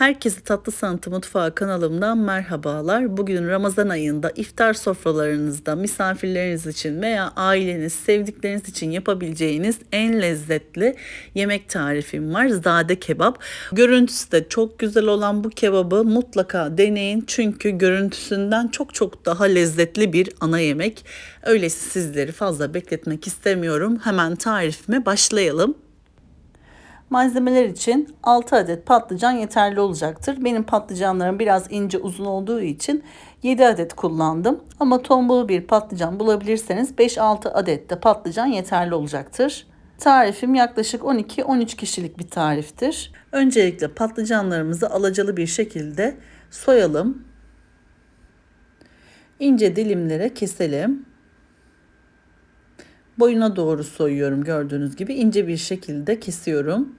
Herkese Tatlı Sanatı Mutfağı kanalımdan merhabalar. Bugün Ramazan ayında iftar sofralarınızda misafirleriniz için veya aileniz, sevdikleriniz için yapabileceğiniz en lezzetli yemek tarifim var. Zade kebap. Görüntüsü de çok güzel olan bu kebabı mutlaka deneyin. Çünkü görüntüsünden çok çok daha lezzetli bir ana yemek. Öyleyse sizleri fazla bekletmek istemiyorum. Hemen tarifime başlayalım. Malzemeler için 6 adet patlıcan yeterli olacaktır. Benim patlıcanlarım biraz ince uzun olduğu için 7 adet kullandım. Ama tombul bir patlıcan bulabilirseniz 5-6 adet de patlıcan yeterli olacaktır. Tarifim yaklaşık 12-13 kişilik bir tariftir. Öncelikle patlıcanlarımızı alacalı bir şekilde soyalım. İnce dilimlere keselim boyuna doğru soyuyorum gördüğünüz gibi ince bir şekilde kesiyorum.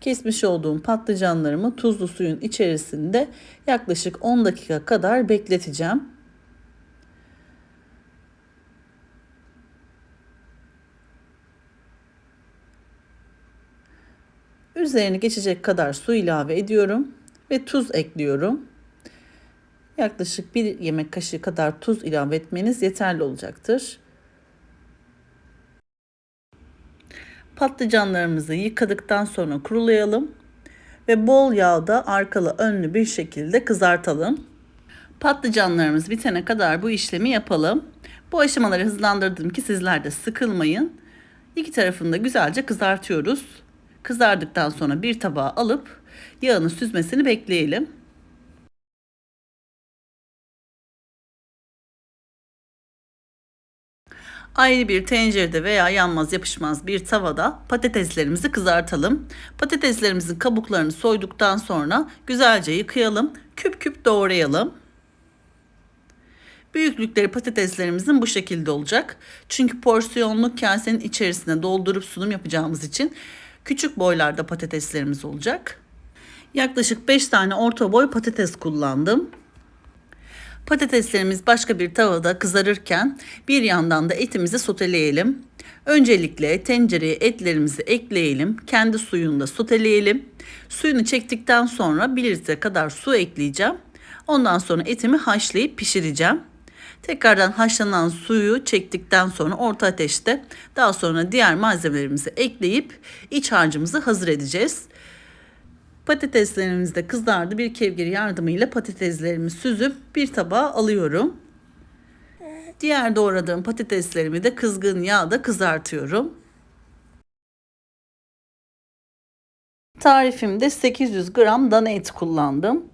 Kesmiş olduğum patlıcanlarımı tuzlu suyun içerisinde yaklaşık 10 dakika kadar bekleteceğim. Üzerini geçecek kadar su ilave ediyorum ve tuz ekliyorum. Yaklaşık bir yemek kaşığı kadar tuz ilave etmeniz yeterli olacaktır. Patlıcanlarımızı yıkadıktan sonra kurulayalım ve bol yağda arkalı önlü bir şekilde kızartalım. Patlıcanlarımız bitene kadar bu işlemi yapalım. Bu aşamaları hızlandırdım ki sizler de sıkılmayın. İki tarafını da güzelce kızartıyoruz. Kızardıktan sonra bir tabağa alıp yağını süzmesini bekleyelim. Ayrı bir tencerede veya yanmaz yapışmaz bir tavada patateslerimizi kızartalım. Patateslerimizin kabuklarını soyduktan sonra güzelce yıkayalım. Küp küp doğrayalım. Büyüklükleri patateslerimizin bu şekilde olacak. Çünkü porsiyonluk kasenin içerisine doldurup sunum yapacağımız için küçük boylarda patateslerimiz olacak. Yaklaşık 5 tane orta boy patates kullandım. Patateslerimiz başka bir tavada kızarırken bir yandan da etimizi soteleyelim. Öncelikle tencereye etlerimizi ekleyelim. Kendi suyunda soteleyelim. Suyunu çektikten sonra 1 litre kadar su ekleyeceğim. Ondan sonra etimi haşlayıp pişireceğim. Tekrardan haşlanan suyu çektikten sonra orta ateşte daha sonra diğer malzemelerimizi ekleyip iç harcımızı hazır edeceğiz. Patateslerimiz de kızardı. Bir kevgir yardımıyla patateslerimi süzüp bir tabağa alıyorum. Diğer doğradığım patateslerimi de kızgın yağda kızartıyorum. Tarifimde 800 gram dana eti kullandım.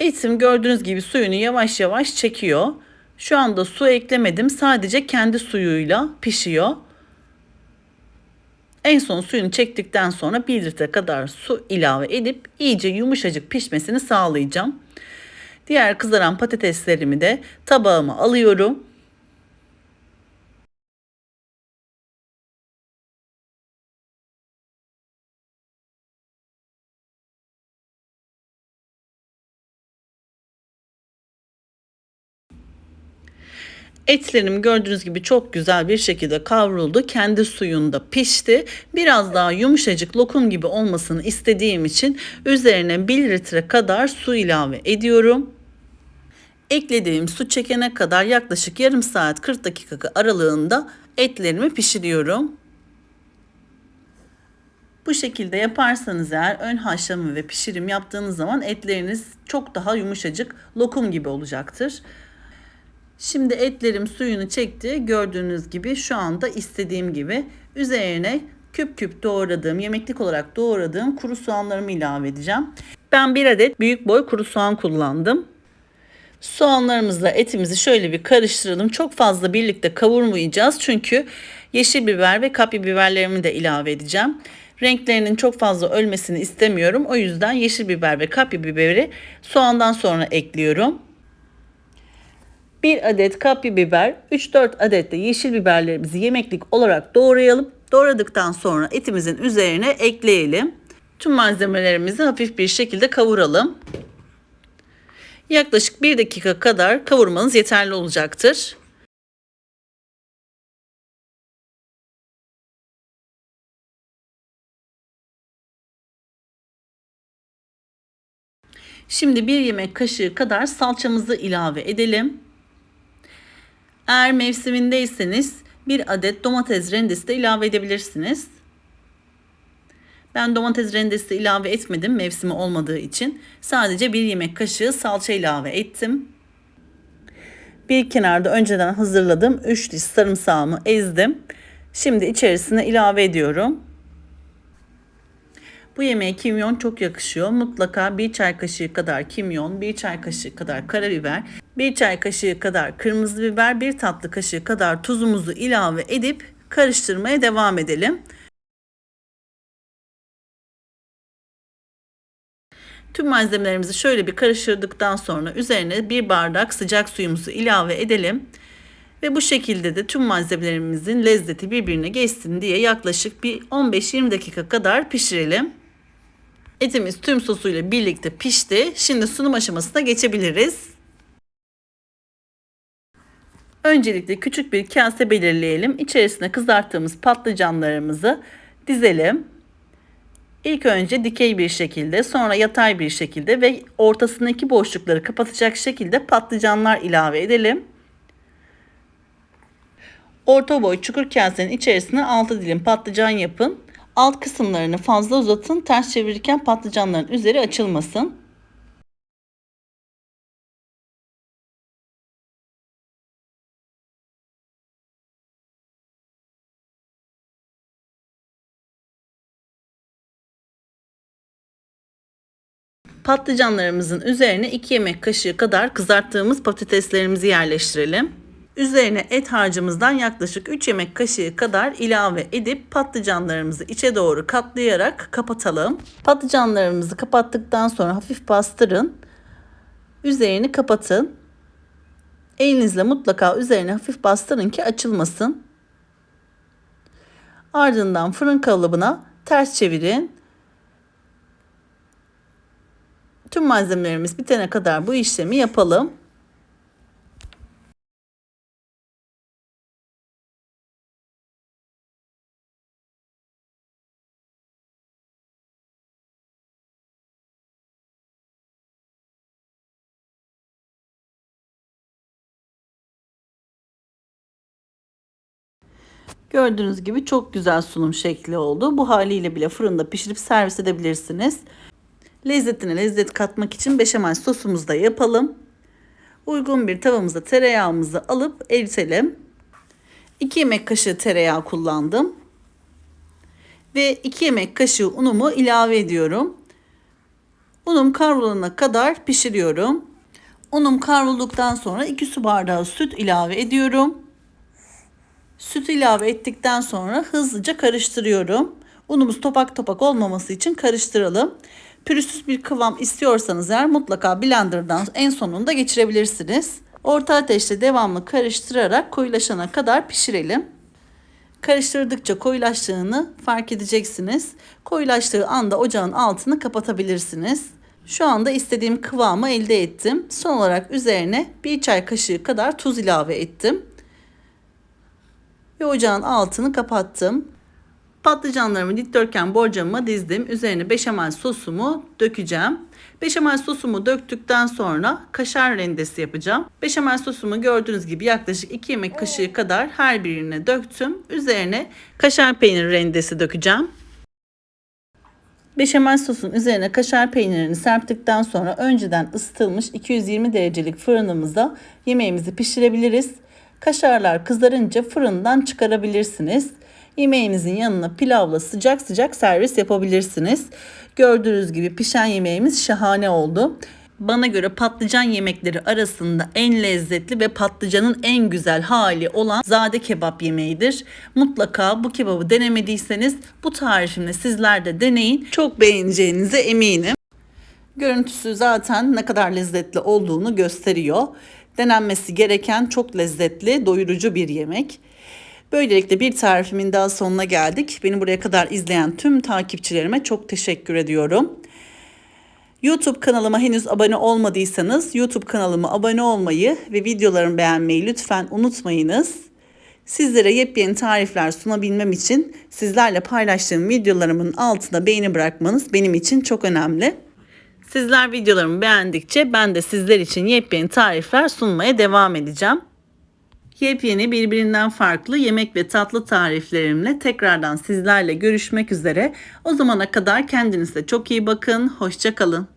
Etim gördüğünüz gibi suyunu yavaş yavaş çekiyor. Şu anda su eklemedim. Sadece kendi suyuyla pişiyor. En son suyunu çektikten sonra 1 litre kadar su ilave edip iyice yumuşacık pişmesini sağlayacağım. Diğer kızaran patateslerimi de tabağıma alıyorum. Etlerim gördüğünüz gibi çok güzel bir şekilde kavruldu. Kendi suyunda pişti. Biraz daha yumuşacık lokum gibi olmasını istediğim için üzerine 1 litre kadar su ilave ediyorum. Eklediğim su çekene kadar yaklaşık yarım saat 40 dakika aralığında etlerimi pişiriyorum. Bu şekilde yaparsanız eğer ön haşlama ve pişirim yaptığınız zaman etleriniz çok daha yumuşacık lokum gibi olacaktır. Şimdi etlerim suyunu çekti. Gördüğünüz gibi şu anda istediğim gibi üzerine küp küp doğradığım, yemeklik olarak doğradığım kuru soğanlarımı ilave edeceğim. Ben bir adet büyük boy kuru soğan kullandım. Soğanlarımızla etimizi şöyle bir karıştıralım. Çok fazla birlikte kavurmayacağız. Çünkü yeşil biber ve kapya biberlerimi de ilave edeceğim. Renklerinin çok fazla ölmesini istemiyorum. O yüzden yeşil biber ve kapya biberi soğandan sonra ekliyorum. 1 adet kapya biber, 3-4 adet de yeşil biberlerimizi yemeklik olarak doğrayalım. Doğradıktan sonra etimizin üzerine ekleyelim. Tüm malzemelerimizi hafif bir şekilde kavuralım. Yaklaşık 1 dakika kadar kavurmanız yeterli olacaktır. Şimdi bir yemek kaşığı kadar salçamızı ilave edelim. Eğer mevsimindeyseniz bir adet domates rendesi de ilave edebilirsiniz. Ben domates rendesi ilave etmedim mevsimi olmadığı için. Sadece bir yemek kaşığı salça ilave ettim. Bir kenarda önceden hazırladığım 3 diş sarımsağımı ezdim. Şimdi içerisine ilave ediyorum. Bu yemeğe kimyon çok yakışıyor. Mutlaka bir çay kaşığı kadar kimyon, bir çay kaşığı kadar karabiber, bir çay kaşığı kadar kırmızı biber, bir tatlı kaşığı kadar tuzumuzu ilave edip karıştırmaya devam edelim. Tüm malzemelerimizi şöyle bir karıştırdıktan sonra üzerine bir bardak sıcak suyumuzu ilave edelim. Ve bu şekilde de tüm malzemelerimizin lezzeti birbirine geçsin diye yaklaşık bir 15-20 dakika kadar pişirelim. Etimiz tüm sosuyla birlikte pişti. Şimdi sunum aşamasına geçebiliriz. Öncelikle küçük bir kase belirleyelim. İçerisine kızarttığımız patlıcanlarımızı dizelim. İlk önce dikey bir şekilde, sonra yatay bir şekilde ve ortasındaki boşlukları kapatacak şekilde patlıcanlar ilave edelim. Orta boy çukur kasenin içerisine 6 dilim patlıcan yapın. Alt kısımlarını fazla uzatın. Ters çevirirken patlıcanların üzeri açılmasın. Patlıcanlarımızın üzerine 2 yemek kaşığı kadar kızarttığımız patateslerimizi yerleştirelim. Üzerine et harcımızdan yaklaşık 3 yemek kaşığı kadar ilave edip patlıcanlarımızı içe doğru katlayarak kapatalım. Patlıcanlarımızı kapattıktan sonra hafif bastırın. Üzerini kapatın. Elinizle mutlaka üzerine hafif bastırın ki açılmasın. Ardından fırın kalıbına ters çevirin. Tüm malzemelerimiz bitene kadar bu işlemi yapalım. Gördüğünüz gibi çok güzel sunum şekli oldu. Bu haliyle bile fırında pişirip servis edebilirsiniz. Lezzetine lezzet katmak için beşamel sosumuzu da yapalım. Uygun bir tavamıza tereyağımızı alıp eritelim. 2 yemek kaşığı tereyağı kullandım. Ve 2 yemek kaşığı unumu ilave ediyorum. Unum kavrulana kadar pişiriyorum. Unum kavrulduktan sonra 2 su bardağı süt ilave ediyorum. Süt ilave ettikten sonra hızlıca karıştırıyorum. Unumuz topak topak olmaması için karıştıralım. Pürüzsüz bir kıvam istiyorsanız eğer mutlaka blenderdan en sonunda geçirebilirsiniz. Orta ateşte devamlı karıştırarak koyulaşana kadar pişirelim. Karıştırdıkça koyulaştığını fark edeceksiniz. Koyulaştığı anda ocağın altını kapatabilirsiniz. Şu anda istediğim kıvamı elde ettim. Son olarak üzerine bir çay kaşığı kadar tuz ilave ettim. Ve ocağın altını kapattım. Patlıcanlarımı dikdörtgen borcamıma dizdim. Üzerine beşamel sosumu dökeceğim. Beşamel sosumu döktükten sonra kaşar rendesi yapacağım. Beşamel sosumu gördüğünüz gibi yaklaşık 2 yemek kaşığı kadar her birine döktüm. Üzerine kaşar peynir rendesi dökeceğim. Beşamel sosun üzerine kaşar peynirini serptikten sonra önceden ısıtılmış 220 derecelik fırınımızda yemeğimizi pişirebiliriz. Kaşarlar kızarınca fırından çıkarabilirsiniz. Yemeğinizin yanına pilavla sıcak sıcak servis yapabilirsiniz. Gördüğünüz gibi pişen yemeğimiz şahane oldu. Bana göre patlıcan yemekleri arasında en lezzetli ve patlıcanın en güzel hali olan zade kebap yemeğidir. Mutlaka bu kebabı denemediyseniz bu tarifimle sizler de deneyin. Çok beğeneceğinize eminim. Görüntüsü zaten ne kadar lezzetli olduğunu gösteriyor. Denenmesi gereken çok lezzetli, doyurucu bir yemek. Böylelikle bir tarifimin daha sonuna geldik. Beni buraya kadar izleyen tüm takipçilerime çok teşekkür ediyorum. YouTube kanalıma henüz abone olmadıysanız YouTube kanalıma abone olmayı ve videolarımı beğenmeyi lütfen unutmayınız. Sizlere yepyeni tarifler sunabilmem için sizlerle paylaştığım videolarımın altına beğeni bırakmanız benim için çok önemli. Sizler videolarımı beğendikçe ben de sizler için yepyeni tarifler sunmaya devam edeceğim. Yepyeni birbirinden farklı yemek ve tatlı tariflerimle tekrardan sizlerle görüşmek üzere. O zamana kadar kendinize çok iyi bakın. Hoşçakalın.